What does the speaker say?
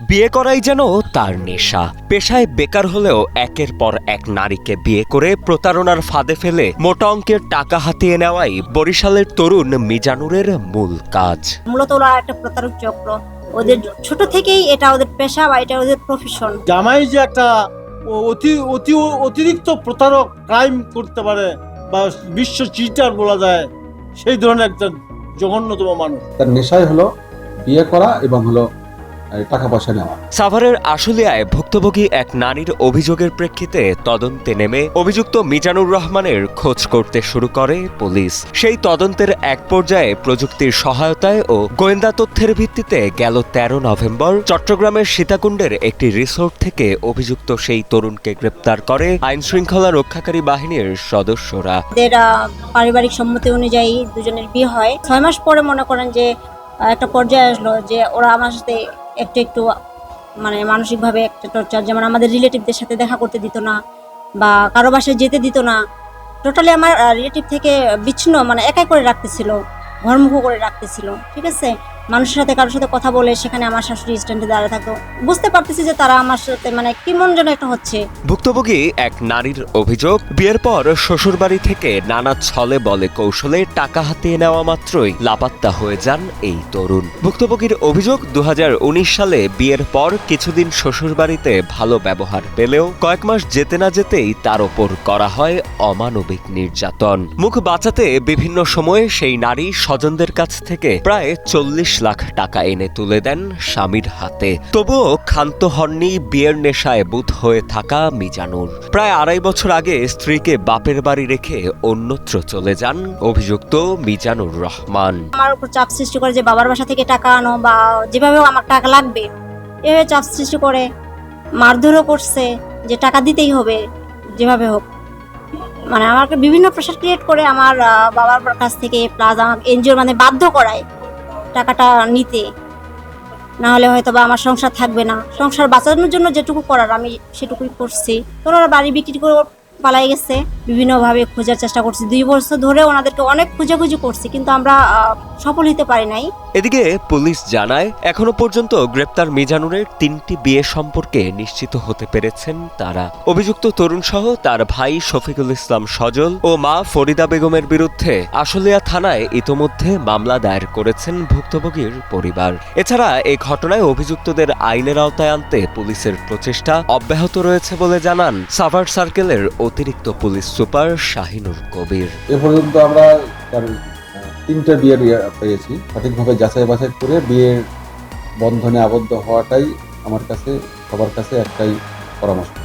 বিয়ে করাই যেন তার নেশা। পেশায় বেকার হলেও একের পর এক নারীকে বিয়ে করে প্রতারণার ফাঁদে ফেলে মোটা অঙ্কের টাকা হাতিয়ে নেওয়াই বরিশালের তরুণ মিজানুরের মূল কাজ। মূলত ওরা একটা প্রতারক চক্র। ওদের ছোট থেকেই এটা ওদের পেশা বা এটা ওদের প্রফেশন জামাই যে একটা অতি অতি অতিরিক্ত প্রতারক ক্রাইম করতে পারে বা বিশ্ব চিটার বলা যায় সেই ধরনের একটা জঘন্যতম মানুষ। তার নেশাই হলো বিয়ে করা এবং হলো টাকা পয়সা নেওয়া। সাভারের আশুলিয়ায় ভুক্তভোগী এক নারীর অভিযোগের প্রেক্ষিতে তদন্তে নেমে অভিযুক্ত মিজানুর রহমানের খোঁজ করতে শুরু করে পুলিশ। সেই তদন্তের এক পর্যায়ে প্রযুক্তির সহায়তায় ও গোয়েন্দা তথ্যের ভিত্তিতে গেল তেরো নভেম্বর চট্টগ্রামের সীতাকুণ্ডের একটি রিসোর্ট থেকে অভিযুক্ত সেই তরুণকে গ্রেপ্তার করে আইন শৃঙ্খলা রক্ষাকারী বাহিনীর সদস্যরা। পারিবারিক সম্মতি অনুযায়ী দুজনের বিয়ে হয়। ছয় মাস পরে মনে করেন যে একটা পর্যায়ে আসলো যে ওরা আমার সাথে একটু একটু মানে মানসিকভাবে একটা টর্চার যেমন আমাদের রিলেটিভদের সাথে দেখা করতে দিত না বা কারও বাসায় যেতে দিত না। টোটালি আমার রিলেটিভ থেকে বিচ্ছিন্ন মানে একাই করে রাখতেছিল ঘরমুখ করে রাখতেছিল, ঠিক আছে? মানুষের সাথে, কারোর সাথে কথা বলে সেখানে আমার শাশুড়ি স্ট্যান্ডে দাঁড়িয়ে থাকতো। বুঝতে পারতেছি যে তারা আমার সাথে মানে কেমন যেন একটা হচ্ছে। ভুক্তভোগী এক নারীর অভিযোগ, বিয়ের পর শ্বশুরবাড়ি থেকে নানা ছলে বলে কৌশলে টাকা হাতিয়ে নেওয়া মাত্রই লাপাত্তা হয়ে যান এই তরুণ। ভুক্তভোগীর অভিযোগ দু সালে বিয়ের পর কিছুদিন শ্বশুরবাড়িতে ভালো ব্যবহার পেলেও কয়েক মাস যেতে না যেতেই তার ওপর করা হয় অমানবিক নির্যাতন। মুখ বাঁচাতে বিভিন্ন সময়ে সেই নারী স্বজনদের কাছ থেকে প্রায় চল্লিশ লাখ টাকা এনে তুলে দেন স্বামীর হাতে। তবুও ক্ষান্ত হননি বিয়ের নেশায় বুধ হয়ে থাকা মিজানুর। প্রায় আড়াই বছর আগে স্ত্রীকে বাপের বাড়ি রেখে অন্যত্র চলে যান অভিযুক্ত মিজানুর রহমান। আমার উপর চাপ সৃষ্টি করে যে বাবার বাসা থেকে টাকা আনো বা যেভাবে আমার টাকা লাগবে, এভাবে চাপ সৃষ্টি করে মারধরও করছে যে টাকা দিতেই হবে যেভাবে হোক। মানে আমাকে বিভিন্ন প্রেশার ক্রিয়েট করে আমার বাবার কাছ থেকে প্লাস আমাকে এনজিওর মানে বাধ্য করায়। টাকাটা নিতে। না হলে হয়তো বা আমার সংসার থাকবে না। সংসার বাঁচানোর জন্য যেটুকু করার আমি সেটুকুই করছি। তো ওরা বাড়ি বিক্রি করে পালাই গেছে। বিভিন্নভাবে খোঁজার চেষ্টা করছি। দুই বছর ধরে ওনাদেরকে অনেক খোঁজাখুঁজি করছি। কিন্তু আমরা সফল হতে পারি নাই। এদিকে পুলিশ জানায়, এখনও পর্যন্ত গ্রেপ্তার মিজানুরের তিনটি বিয়ে সম্পর্কে নিশ্চিত হতে পেরেছেন তারা। অভিযুক্ত তরুণ সহ তার ভাই শফিকুল ইসলাম সজল ও মা ফরিদা বেগমের বিরুদ্ধে আশুলিয়া থানায় ইতোমধ্যে মামলা দায়ের করেছেন ভুক্তভোগীর পরিবার। এছাড়া এই ঘটনায় অভিযুক্তদের আইনের আওতায় আনতে পুলিশের প্রচেষ্টা অব্যাহত রয়েছে বলে জানান সাভার সার্কেলের অতিরিক্ত পুলিশ সুপার শাহিনুর কবির। এ পর্যন্ত আমরা তিনটা বিয়ের ইয়ে পেয়েছি, সঠিকভাবে যাচাই বাছাই করে বিয়ের বন্ধনে আবদ্ধ হওয়াটাই আমার কাছে, সবার কাছে একটাই পরামর্শ।